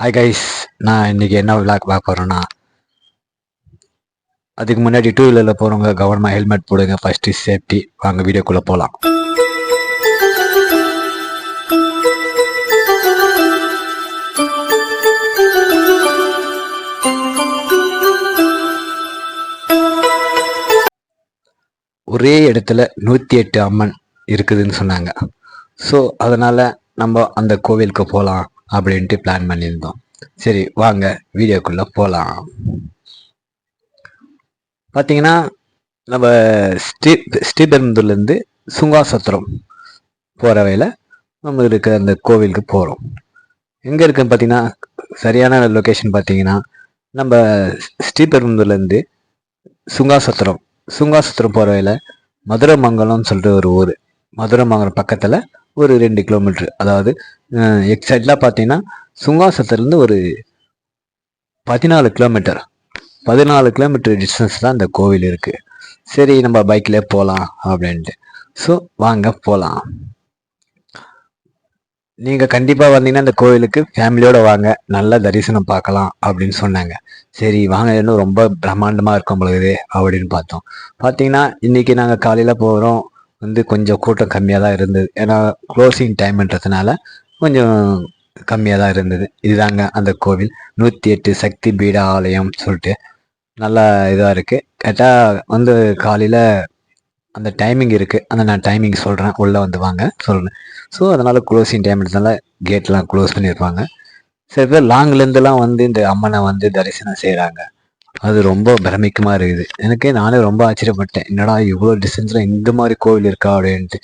Hi guys நான் இன்னைக்கு என்ன விளாக் பார்க்க போகிறேன்னா அதுக்கு முன்னாடி டூ வீலரில் போகிறவங்க கவனமாக ஹெல்மெட் போடுங்க. ஃபஸ்ட்டு சேஃப்டி வாங்க வீடியோக்குள்ளே போகலாம் ஒரே இடத்துல நூற்றி எட்டு அம்மன் இருக்குதுன்னு சொன்னாங்க. ஸோ அதனால் நம்ம அந்த கோவிலுக்கு போகலாம் அப்படின்ட்டு பிளான் பண்ணியிருந்தோம். சரி வாங்க வீடியோக்குள்ளே போகலாம் பார்த்தீங்கன்னா நம்ம ஸ்ரீ ஸ்ரீபெரும்புதூர்லேருந்து சுங்காசத்திரம் போகிற வகையில் நம்ம இருக்கிற அந்த கோவிலுக்கு போகிறோம் எங்கே இருக்குன்னு பார்த்தீங்கன்னா சரியான லொக்கேஷன் பார்த்தீங்கன்னா நம்ம ஸ்ரீபெரும்புதூர்லேருந்து சுங்காசத்திரம் சுங்காசத்திரம் போகிற வழியில் மதுரமங்கலம்னு சொல்லிட்டு ஒரு ஊர். மதுரமங்கலம் பக்கத்தில் ஒரு ரெண்டு கிலோமீட்ரு அதாவது எக்ஸாக்டாக பார்த்தீங்கன்னா சுங்காசத்துலேருந்து ஒரு பதினாலு கிலோமீட்டர் பதினாலு கிலோமீட்டர் டிஸ்டன்ஸ் தான் இந்த கோவில் இருக்குது சரி நம்ம பைக்கில் போகலாம் அப்படின்ட்டு. ஸோ வாங்க போகலாம் நீங்கள் கண்டிப்பாக வந்தீங்கன்னா இந்த கோவிலுக்கு ஃபேமிலியோடு வாங்க. நல்ல தரிசனம் பார்க்கலாம் அப்படின்னு சொன்னாங்க. சரி வாங்க. இன்னும் ரொம்ப பிரம்மாண்டமாக இருக்கும் பொழுது அப்படின்னு பார்த்தோம். பார்த்தீங்கன்னா இன்றைக்கி நாங்கள் காலையில் போகிறோம் வந்து கொஞ்சம் கூட்டம் கம்மியாக தான் இருந்தது. ஏன்னா க்ளோசிங் டைம்ன்றதுனால கொஞ்சம் கம்மியாக தான் இருந்தது. இதுதாங்க அந்த கோவில். நூற்றி எட்டு சக்தி பீட ஆலயம் சொல்லிட்டு நல்லா இதாக இருக்குது கேட்டால் வந்து காலையில் அந்த டைமிங் இருக்குது அந்த நான் டைமிங் சொல்கிறேன் உள்ளே வந்து வாங்க. சொல்கிறேன் ஸோ அதனால் க்ளோசிங் டைம்ன்றதுனால கேட்லாம் க்ளோஸ் பண்ணியிருப்பாங்க சில பேர் லாங்லேருந்துலாம் வந்து இந்த அம்மனை வந்து தரிசனம் செய்கிறாங்க அது ரொம்ப பிரமிக்கமாக இருக்குது. எனக்கே நானே ரொம்ப ஆச்சரியப்பட்டேன். என்னடா இவ்வளோ டிஸ்டன்ஸில் இந்த மாதிரி கோவில் இருக்கா அப்படின்ட்டு.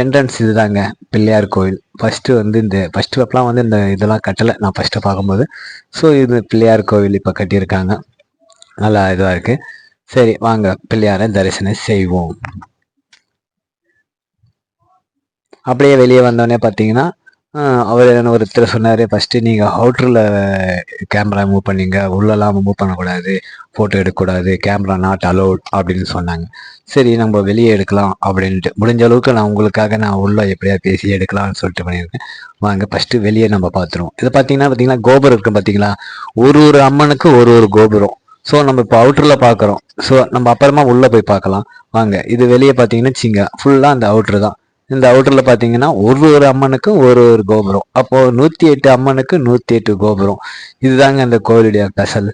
என்ட்ரன்ஸ் இதுதாங்க பிள்ளையார் கோவில். ஃபஸ்ட்டு வந்து இந்த ஃபஸ்ட்டு அப்பெல்லாம் வந்து இந்த இதெல்லாம் கட்டலை. நான் ஃபஸ்ட்டு பார்க்கும்போது. ஸோ இது பிள்ளையார் கோவில் இப்போ கட்டியிருக்காங்க. நல்லா இதுவாக இருக்குது சரி வாங்க பிள்ளையாரை தரிசனம் செய்வோம். அப்படியே வெளியே வந்தோடனே பார்த்தீங்கன்னா அவர் என்ன ஒருத்தர் சொன்னார் ஃபஸ்ட்டு நீங்கள் அவுட்டரில் கேமரா மூவ் பண்ணீங்க உள்ளெல்லாம் மூவ் பண்ணக்கூடாது ஃபோட்டோ எடுக்கக்கூடாது கேமரா நாட் அலோட் அப்படின்னு சொன்னாங்க. சரி நம்ம வெளியே எடுக்கலாம் அப்படின்ட்டு. முடிஞ்ச அளவுக்கு நான் உங்களுக்காக நான் உள்ளே எப்படியா பேசி எடுக்கலாம்னு சொல்லிட்டு பண்ணியிருக்கேன். வாங்க ஃபஸ்ட்டு வெளியே நம்ம பார்த்துருவோம். இது பார்த்தீங்கன்னா பார்த்தீங்கன்னா கோபுரம் இருக்கும் பார்த்தீங்களா? ஒரு ஒரு அம்மனுக்கு ஒரு ஒரு கோபுரம். ஸோ நம்ம இப்போ அவுட்டரில் பார்க்குறோம். ஸோ நம்ம அப்புறமா உள்ளே போய் பார்க்கலாம். வாங்க இது வெளியே பார்த்தீங்கன்னா வச்சிங்க ஃபுல்லாக அந்த அவுட்ரு தான். இந்த அவுட்டரில் பார்த்தீங்கன்னா ஒரு ஒரு அம்மனுக்கும் ஒரு ஒரு கோபுரம். அப்போது நூற்றி எட்டு அம்மனுக்கு நூற்றி எட்டு கோபுரம். இதுதாங்க இந்த கோவிலுடைய ஸ்பெஷல்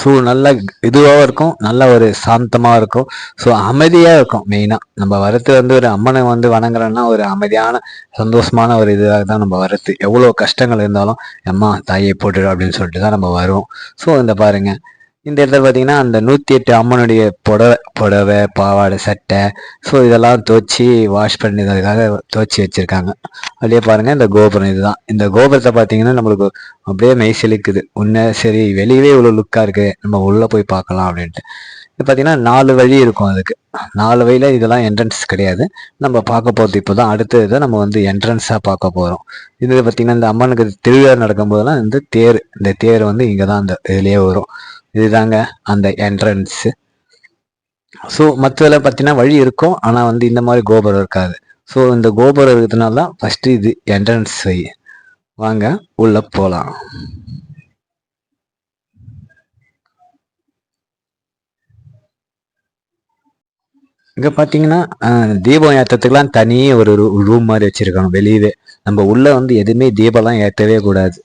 ஸோ நல்லா இதுவாகவும் இருக்கும் நல்ல ஒரு சாந்தமாக இருக்கும். ஸோ அமைதியாக இருக்கும் மெயினாக நம்ம வரத்து வந்து ஒரு அம்மனை வந்து வணங்குறோன்னா ஒரு அமைதியான சந்தோஷமான ஒரு இதுவாக தான் நம்ம வரத்து. எவ்வளோ கஷ்டங்கள் இருந்தாலும் அம்மா தாயை போட்டுடும் அப்படின்னு சொல்லிட்டு தான் நம்ம வருவோம். ஸோ இந்த பாருங்கள் இந்த இடத்துல பார்த்தீங்கன்னா அந்த நூற்றி எட்டு அம்மனுடைய புடவை புடவை பாவாடை சட்டை ஸோ இதெல்லாம் துவச்சி வாஷ் பண்ணதுக்காக துவச்சி வச்சுருக்காங்க. அப்படியே பாருங்கள் இந்த கோபுரம் இதுதான். இந்த கோபுரத்தை பார்த்தீங்கன்னா நம்மளுக்கு அப்படியே மெய் செழிக்குது உன்ன சரி வெளியவே இவ்வளோ லுக்காக இருக்குது நம்ம உள்ளே போய் பார்க்கலாம் அப்படின்ட்டு. பார்த்தீங்கன்னா நாலு வழி இருக்கும் அதுக்கு. நாலு வழியில் இதெல்லாம் என்ட்ரன்ஸ் கிடையாது. நம்ம பார்க்க போகிறது இப்போ தான் அடுத்த இதை நம்ம வந்து என்ட்ரன்ஸாக பார்க்க போகிறோம் இது பார்த்திங்கன்னா இந்த அம்மனுக்கு திருவிழா நடக்கும்போதெல்லாம் இந்த தேர் இந்த தேர் வந்து இங்கே தான் அந்த இதுலேயே வரும். இதுதாங்க அந்த என்ட்ரன்ஸு ஸோ மற்றதில் பார்த்தீங்கன்னா வழி இருக்கும். ஆனால் வந்து இந்த மாதிரி கோபுரம் இருக்காது. ஸோ இந்த கோபுரம் இருக்கிறதுனால தான் ஃபஸ்ட்டு இது என்ட்ரன்ஸ் வை வாங்க உள்ளே போகலாம் இங்கே பார்த்தீங்கன்னா தீபம் ஏற்றுறதுக்குலாம் தனியே ஒரு ரூம் மாதிரி வச்சுருக்காங்க வெளியவே. நம்ம உள்ளே வந்து எதுவுமே தீபம்லாம் ஏற்றவே கூடாது.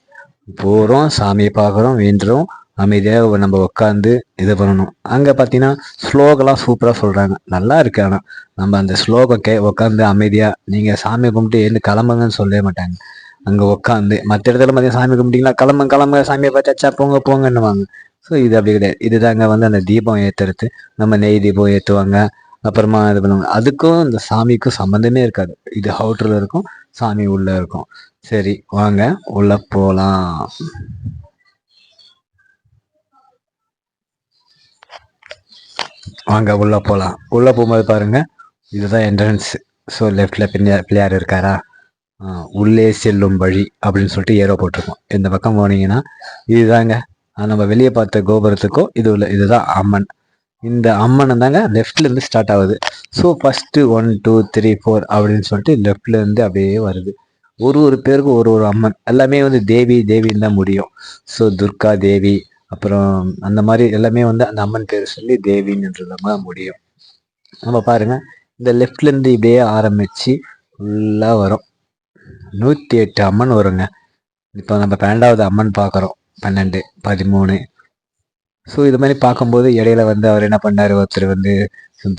போகிறோம் சாமியை பார்க்குறோம் வேண்டுறோம். அமைதியாக நம்ம உட்காந்து இது பண்ணணும். அங்கே பார்த்தீங்கன்னா ஸ்லோகெல்லாம் சூப்பராக சொல்கிறாங்க நல்லா இருக்கு ஆனால் நம்ம அந்த ஸ்லோகம் கே உட்காந்து அமைதியாக நீங்கள் சாமி கும்பிட்டு எழுந்து கிளம்புங்கன்னு சொல்லவே மாட்டாங்க. அங்கே உட்காந்து மற்ற இடத்துல பார்த்தீங்கன்னா சாமி கும்பிட்டீங்களா கிளம்பு கிளம்புங்க சாமியை பார்த்தாச்சா போங்க போங்கன்னுவாங்க. ஸோ இது அப்படி கிடையாது. இதுதாங்க வந்து அந்த தீபம் ஏற்றுறது நம்ம நெய் தீபம் ஏற்றுவாங்க அப்புறமா இது பண்ணுவாங்க. அதுக்கும் இந்த சாமிக்கும் சம்மந்தமே இருக்காது. இது ஹவுட்டரில் இருக்கும் சாமி உள்ளே இருக்கும். சரி வாங்க. உள்ளே போகலாம் வாங்க உள்ளே போகலாம் உள்ளே போகும்போது பாருங்கள் இதுதான் என்ட்ரன்ஸ் ஸோ லெஃப்டில் பிள்ளையார் பிள்ளையார் இருக்காரா? உள்ளே செல்லும் வழி அப்படின்னு சொல்லிட்டு ஏரோ போட்டிருக்கோம். இந்த பக்கம் போனீங்கன்னா இதுதாங்க. நம்ம வெளியே பார்த்த கோபுரத்துக்கும் இது உள்ள இதுதான் அம்மன். இந்த அம்மன் தாங்க லெஃப்ட்லேருந்து ஸ்டார்ட் ஆகுது. So first one two three four அப்படின்னு சொல்லிட்டு லெஃப்ட்லேருந்து அப்படியே வருது. ஒரு ஒரு பேருக்கும் ஒரு ஒரு அம்மன். எல்லாமே வந்து தேவி தேவின்னு தான் முடியும். ஸோ துர்கா தேவி அப்புறம் அந்த மாதிரி எல்லாமே வந்து அந்த அம்மன் பேர் சொல்லி தேவின்னுன்றது தான் முடியும். நம்ம பாருங்க இந்த லெஃப்ட்லேருந்து இப்படியே ஆரம்பித்து ஃபுல்லாக வரும். நூற்றி எட்டு அம்மன் வருங்க. இப்போ நம்ம பன்னெண்டாவது அம்மன் பார்க்குறோம். பன்னெண்டு பதிமூணு ஸோ இது மாதிரி பார்க்கும்போது இடையில வந்து அவர் என்ன பண்ணார்? ஒருத்தர் வந்து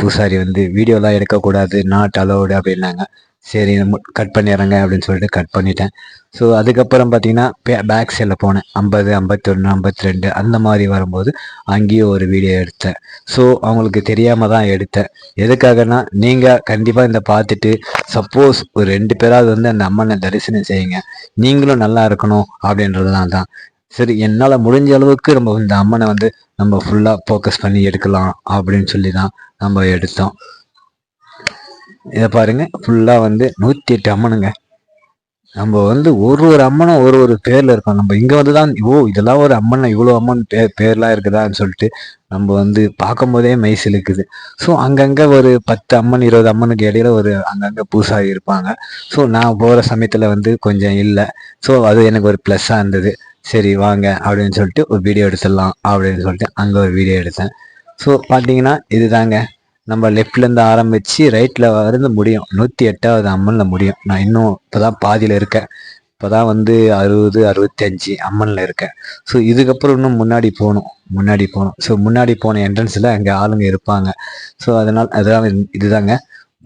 பூசாரி வந்து வீடியோலாம் எடுக்கக்கூடாது நாட் அலோடு அப்படின்னாங்க. சரி கட் பண்ணிடுறேங்க அப்படின்னு சொல்லிட்டு கட் பண்ணிட்டேன். ஸோ அதுக்கப்புறம் பார்த்தீங்கன்னா பேக் சைடில் போனேன். ஐம்பது ஐம்பத்தொன்று ஐம்பத்தி ரெண்டு அந்த மாதிரி வரும்போது அங்கேயும் ஒரு வீடியோ எடுத்தேன். ஸோ அவங்களுக்கு தெரியாமல் தான் எடுத்தேன். எதுக்காகனா நீங்கள் கண்டிப்பாக இந்த பார்த்துட்டு சப்போஸ் ஒரு ரெண்டு பேராவது வந்து அந்த அம்மனை தரிசனம் செய்யுங்க. நீங்களும் நல்லா இருக்கணும் அப்படின்றதுலாம் தான். சரி என்னால் முடிஞ்ச அளவுக்கு நம்ம இந்த அம்மனை வந்து நம்ம ஃபுல்லாக ஃபோக்கஸ் பண்ணி எடுக்கலாம் அப்படின்னு சொல்லி தான் நம்ம எடுத்தோம். இதை பாருங்க ஃபுல்லாக வந்து நூற்றி எட்டு அம்மனுங்க. நம்ம வந்து ஒரு ஒரு அம்மனும் ஒரு ஒரு பேரில் இருக்கோம். நம்ம இங்கே வந்து தான் ஓ இதெல்லாம் ஒரு அம்மன் இவ்வளோ அம்மன் பே பேர்லாம் இருக்குதான்னு சொல்லிட்டு நம்ம வந்து பார்க்கும் போதே மெய் சிலுக்குது. ஸோ அங்கங்கே ஒரு பத்து அம்மன் இருபது அம்மனுக்கு இடையில ஒரு அங்கங்கே பூசாரி இருப்பாங்க. ஸோ நான் போகிற சமயத்தில் வந்து கொஞ்சம் இல்லை. ஸோ அது எனக்கு ஒரு ப்ளஸ்ஸாக இருந்தது. சரி வாங்க அப்படின்னு சொல்லிட்டு ஒரு வீடியோ எடுத்துடலாம் அப்படின்னு சொல்லிட்டு அங்கே ஒரு வீடியோ எடுத்தேன். ஸோ பார்த்தீங்கன்னா இதுதாங்க. நம்ம லெஃப்ட்லேருந்து ஆரம்பித்து ரைட்டில் இருந்து முடியும். நூற்றி எட்டாவது அம்மனில் முடியும். நான் இன்னும் இப்போ தான் பாதியில் இருக்கேன். இப்போ தான் வந்து அறுபது அறுபத்தஞ்சு அம்மனில் இருக்கேன். ஸோ இதுக்கப்புறம் இன்னும் முன்னாடி போகணும். முன்னாடி போகணும். ஸோ முன்னாடி போன என்ட்ரன்ஸில் அங்கே ஆளுங்க இருப்பாங்க. ஸோ அதனால் அதெல்லாம் இதுதாங்க.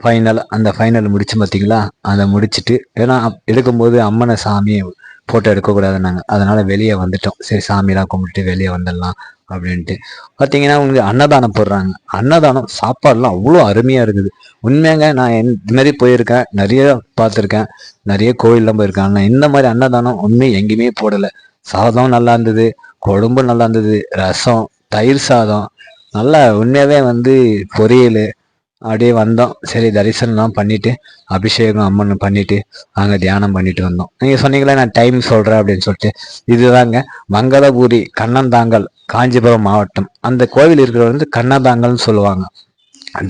ஃபைனல் அந்த ஃபைனல் முடிச்சு பார்த்தீங்களா அதை முடிச்சுட்டு ஏன்னா எடுக்கும்போது அம்மனை சாமியை ஃபோட்டோ எடுக்கக்கூடாதுன்னாங்க. அதனால் வெளியே வந்துட்டோம். சரி சாமியெல்லாம் கும்பிட்டு வெளியே வந்துடலாம் அப்படின்ட்டு. பார்த்தீங்கன்னா உங்களுக்கு அன்னதானம் போடுறாங்க. அன்னதானம் சாப்பாடுலாம் அவ்வளோ அருமையாக இருக்குது. உண்மையாங்க நான் இந்த மாதிரி போயிருக்கேன். நிறைய பார்த்துருக்கேன். நிறைய கோயிலெலாம் போயிருக்கேன். ஆனால் இந்த மாதிரி அன்னதானம் உண்மை எங்கேயுமே போடலை. சாதம் நல்லா இருந்தது குழம்பு நல்லா இருந்தது ரசம் தயிர் சாதம். நல்லா உண்மையாகவே வந்து பொரியல் அப்படியே வந்தோம். சரி தரிசனம்லாம் பண்ணிட்டு அபிஷேகம் அம்மன் பண்ணிட்டு அங்கே தியானம் பண்ணிட்டு வந்தோம். நீங்கள் சொன்னீங்களே நான் டைம் சொல்கிறேன் அப்படின்னு சொல்லிட்டு. இதுதாங்க மங்களபுரி கண்ணந்தாங்கல் காஞ்சிபுரம் மாவட்டம். அந்த கோவில் இருக்கிறவர் வந்து கண்ணதாங்கல்னு சொல்லுவாங்க.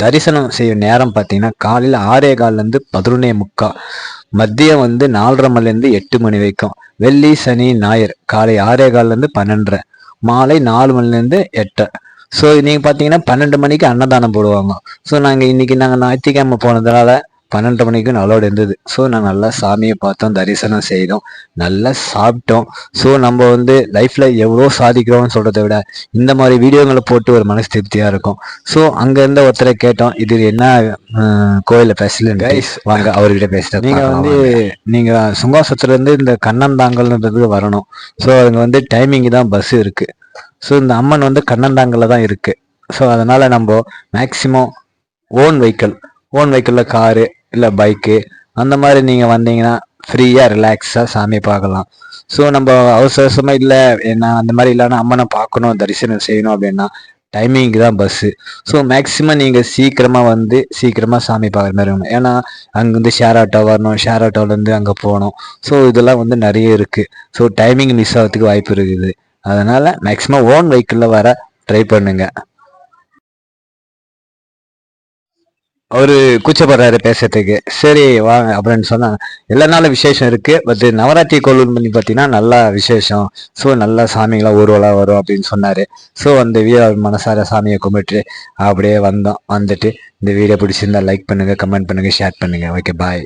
தரிசனம் செய்யும் நேரம் பார்த்தீங்கன்னா காலையில் ஆறே கால்லேருந்து பதினொன்னே முக்கா மதியம் வந்து நாலரை மணிலேருந்து எட்டு மணி வரைக்கும். வெள்ளி சனி ஞாயிறு காலை ஆறே கால்லேருந்து பன்னெண்டரை. மாலை நாலு மணிலேருந்து எட்டரை. ஸோ நீங்கள் பார்த்தீங்கன்னா பன்னெண்டு மணிக்கு அன்னதானம் போடுவாங்க. ஸோ நாங்கள் இன்னைக்கு நாங்கள் ஞாயிற்றுக்கிழமை போனதுனால பன்னெண்டு மணிக்கு நல்லோடு இருந்தது. ஸோ நான் நல்லா சாமியை பார்த்தோம் தரிசனம் செய்தோம் நல்லா சாப்பிட்டோம். ஸோ நம்ம வந்து லைஃப்பில் எவ்வளோ சாதிக்கிறோம்னு சொல்கிறத விட இந்த மாதிரி வீடியோங்களை போட்டு ஒரு மனசு திருப்தியாக இருக்கும். ஸோ அங்கேருந்து ஒருத்தரை கேட்டோம் இது என்ன கோயிலில் பேசலன்னு வாங்க அவர்கிட்ட பேசிட்டேன் நீங்கள் வந்து நீங்கள் சுங்காசத்துலேருந்து இந்த கண்ணந்தாங்கல்ன்றது வரணும். ஸோ அங்கே வந்து டைமிங் தான் பஸ் இருக்குது ஸோ இந்த அம்மன் வந்து கண்ணந்தாங்கல தான் இருக்குது ஸோ அதனால் நம்ம மேக்சிமம் ஓன் வெஹிக்கிள் ஓன் வெஹிக்கிளில் காரு இல்லை பைக்கு அந்த மாதிரி நீங்கள் வந்தீங்கன்னா ஃப்ரீயாக ரிலாக்ஸாக சாமி பார்க்கலாம். ஸோ நம்ம அவசர அவசரமாக இல்லை என்ன அந்த மாதிரி இல்லைன்னா அம்மனை பார்க்கணும் தரிசனம் செய்யணும் அப்படின்னா டைமிங்க்கு தான் பஸ்ஸு ஸோ மேக்ஸிமம் நீங்கள் சீக்கிரமாக வந்து சீக்கிரமாக சாமி பார்க்குற மாதிரி வரணும் ஏன்னா அங்கேருந்து ஷேர் ஆட்டோ வரணும் ஷேர் ஆட்டோலேருந்து அங்கே போகணும். ஸோ இதெல்லாம் வந்து நிறைய இருக்குது ஸோ டைமிங் மிஸ் ஆகிறதுக்கு வாய்ப்பு இருக்குது. அதனால் மேக்ஸிமம் ஓன் வெஹிக்கிளில் வர ட்ரை பண்ணுங்க. ஒரு கூச்சப்படுறாரு பேசுறதுக்கு. சரி வாங்க அப்படின்னு சொன்னாங்க எல்லா நாளும் விசேஷம் இருக்கு. பட் நவராத்திரி கோவில் பண்ணி பார்த்தீங்கன்னா நல்லா விசேஷம். ஸோ நல்லா சாமிங்களாம் ஊர்வலாக வரும் அப்படின்னு சொன்னாரு. ஸோ அந்த வீடியோ மனசார சாமியை கும்பிட்டு அப்படியே வந்தோம். வந்துட்டு இந்த வீடியோ பிடிச்சிருந்தா லைக் பண்ணுங்க கமெண்ட் பண்ணுங்க ஷேர் பண்ணுங்க. Okay bye